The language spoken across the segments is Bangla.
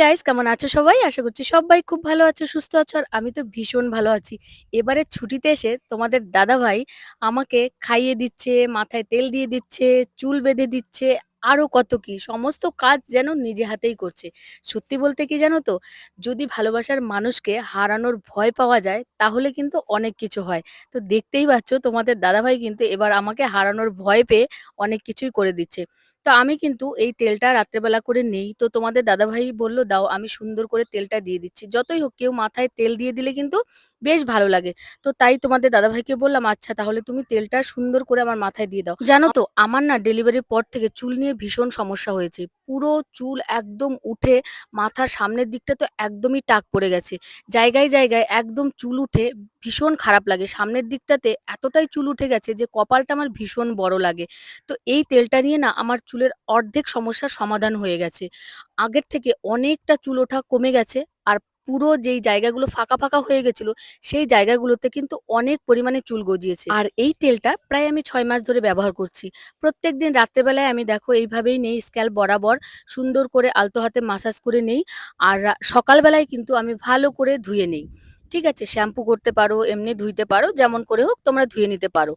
গাইস কেমন আছো সবাই? আশা করছি সবাই খুব ভালো আছো, সুস্থ আছো আর আমি তো ভীষণ ভালো আছি। এবারে ছুটিতে এসে তোমাদের দাদা ভাই আমাকে খাইয়ে দিচ্ছে, মাথায় তেল দিয়ে দিচ্ছে, চুল বেঁধে দিচ্ছে, আরও কত কি। সমস্ত কাজ যেন নিজে হাতেই করছে। সত্যি বলতে কি জানো তো? যদি ভালোবাসার মানুষকে হারানোর ভয় পাওয়া যায়, তাহলে কিন্তু অনেক কিছু হয়। তো দেখতেই পাচ্ছ, তোমাদের দাদাভাই কিন্তু এবার আমাকে হারানোর ভয় পেয়ে অনেক কিছুই করে দিচ্ছে। তো আমি কিন্তু এই তেলটা রাত্রেবেলা করে নেই। তো তোমাদের দাদাভাই বলল, "দাও, আমি সুন্দর করে তেলটা দিয়ে দিচ্ছি।" যতই হোক, কেউ মাথায় তেল দিয়ে দিলে কিন্তু বেশ ভালো লাগে। তো তাই তোমাদের দাদাভাইকে বললাম, "আচ্ছা তাহলে তুমি তেলটা সুন্দর করে আমার মাথায় দিয়ে দাও।" জানো তো আমার না ডেলিভারির পর থেকে চুল নিয়ে ভীষণ সমস্যা হয়েছে। পুরো চুল একদম উঠে মাথার সামনের দিকটা তো একদমই টাক পড়ে গেছে। জায়গায়, জায়গায় একদম চুল উঠে ভীষণ খারাপ লাগে। সামনের দিকটাতে এতটাই চুল উঠে গেছে যে কপালটা আমার ভীষণ বড় লাগে। তো এই তেলটা নিয়ে না আমার চুলের অর্ধেক সমস্যার সমাধান হয়ে গেছে। আগের থেকে অনেকটা চুল ওঠা কমে গেছে। আর পুরো যেই জায়গাগুলো ফাঁকা, ফাঁকা হয়ে গেছিল, সেই জায়গাগুলোতে কিন্তু অনেক পরিমাণে চুল গজিয়েছে। আর এই তেলটা প্রায় আমি ছয় মাস ধরে ব্যবহার করছি। প্রত্যেক দিন রাত্রেবেলায় আমি দেখো এইভাবেই নেই স্ক্যাল বরাবর সুন্দর করে আলতো হাতে মাসাজ করে নেই। আর সকালবেলায় কিন্তু আমি ভালো করে ধুয়ে নেই। ঠিক আছে? শ্যাম্পু করতে পারো, এমনি ধুইতে পারো, যেমন করে হোক তোমরা ধুয়ে নিতে পারো।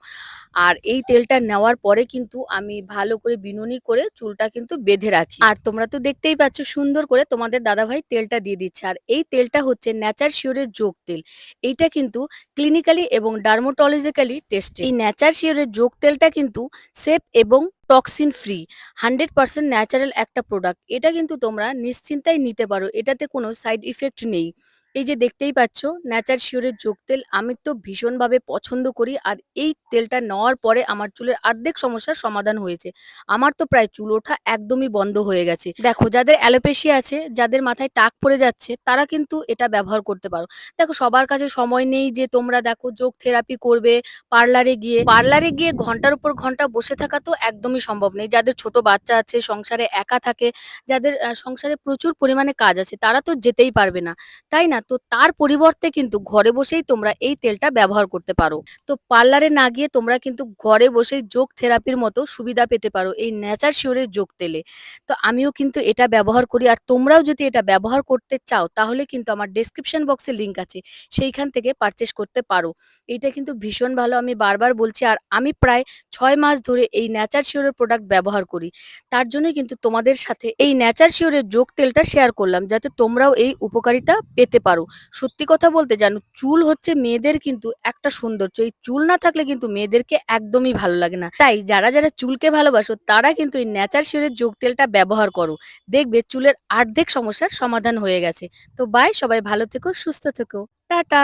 আর এই তেলটা নেওয়ার পরে কিন্তু আমি ভালো করে বিনুনি করে চুলটা কিন্তু বেঁধে রাখি। আর তোমরা তো দেখতেই পাচ্ছ সুন্দর করে তোমাদের দাদাভাই তেলটা দিয়ে দিচ্ছে। আর এই তেলটা হচ্ছে ন্যাচার শিওরের যোগ তেল। এইটা কিন্তু ক্লিনিক্যালি এবং ডার্মাটোলজিক্যালি টেস্টেড। এই ন্যাচার শিওরের যোগ তেলটা কিন্তু সেফ এবং টক্সিন ফ্রি 100% ন্যাচারাল একটা প্রোডাক্ট। এটা কিন্তু তোমরা নিশ্চিন্তায় নিতে পারো। এটাতে কোনো সাইড ইফেক্ট নেই। এই যে দেখতেই পাচ্ছ নেচার শিওরের যোগ তেল আমি তো ভীষণভাবে পছন্দ করি। আর এই তেলটা নেওয়ার পরে আমার চুলের অর্ধেক সমস্যার সমাধান হয়েছে। আমার তো প্রায় চুল ওঠা একদমই বন্ধ হয়ে গেছে। দেখো যাদের অ্যালোপেশিয়া আছে, যাদের মাথায় টাক পড়ে যাচ্ছে তারা কিন্তু এটা ব্যবহার করতে পারো। দেখো সবার কাছে সময় নেই যে তোমরা দেখো যোগ থেরাপি করবে পার্লারে গিয়ে। পার্লারে গিয়ে ঘণ্টার উপর ঘণ্টা বসে থাকা তো একদমই সম্ভব নেই। যাদের ছোট বাচ্চা আছে, সংসারে একা থাকে, যাদের সংসারে প্রচুর পরিমাণে কাজ আছে তারা তো যেতেই পারবে না। তাই না? তো তার পরিবর্তে কিন্তু ঘরে বসেই তোমরা এই তেলটা ব্যবহার করতে পারো। তো পার্লারে না গিয়ে তোমরা কিন্তু ঘরে বসেই যোগ থেরাপির মতো সুবিধা পেতে পারো এই ন্যাচার শিওরের যোগ তেলে। তো আমিও কিন্তু এটা ব্যবহার করি। আর তোমরাও যদি এটা ব্যবহার করতে চাও তাহলে কিন্তু আমার ডেসক্রিপশন বক্সে লিঙ্ক আছে। সেইখান থেকে পারচেস করতে পারো। এইটা কিন্তু ভীষণ ভালো আমি বারবার বলছি। আর আমি প্রায় ছয় মাস ধরে এই ন্যাচার শিওরের প্রোডাক্ট ব্যবহার করি। তার জন্যই কিন্তু তোমাদের সাথে এই ন্যাচার শিওরের যোগ তেলটা শেয়ার করলাম যাতে তোমরাও এই উপকারিতা পেতে পারো। সত্যি কথা বলতে জানো চুল হচ্ছে মেয়েদের কিন্তু একটা সৌন্দর্য। এই চুল না থাকলে কিন্তু মেয়েদেরকে একদমই ভালো লাগে না। তাই যারা, যারা চুলকে ভালোবাসো তারা কিন্তু এই ন্যাচার শিওরের যোগ তেলটা ব্যবহার করো। দেখবে চুলের আর্ধেক সমস্যার সমাধান হয়ে গেছে। তো বাই সবাই ভালো থেকো, সুস্থ থেকো। টাটা।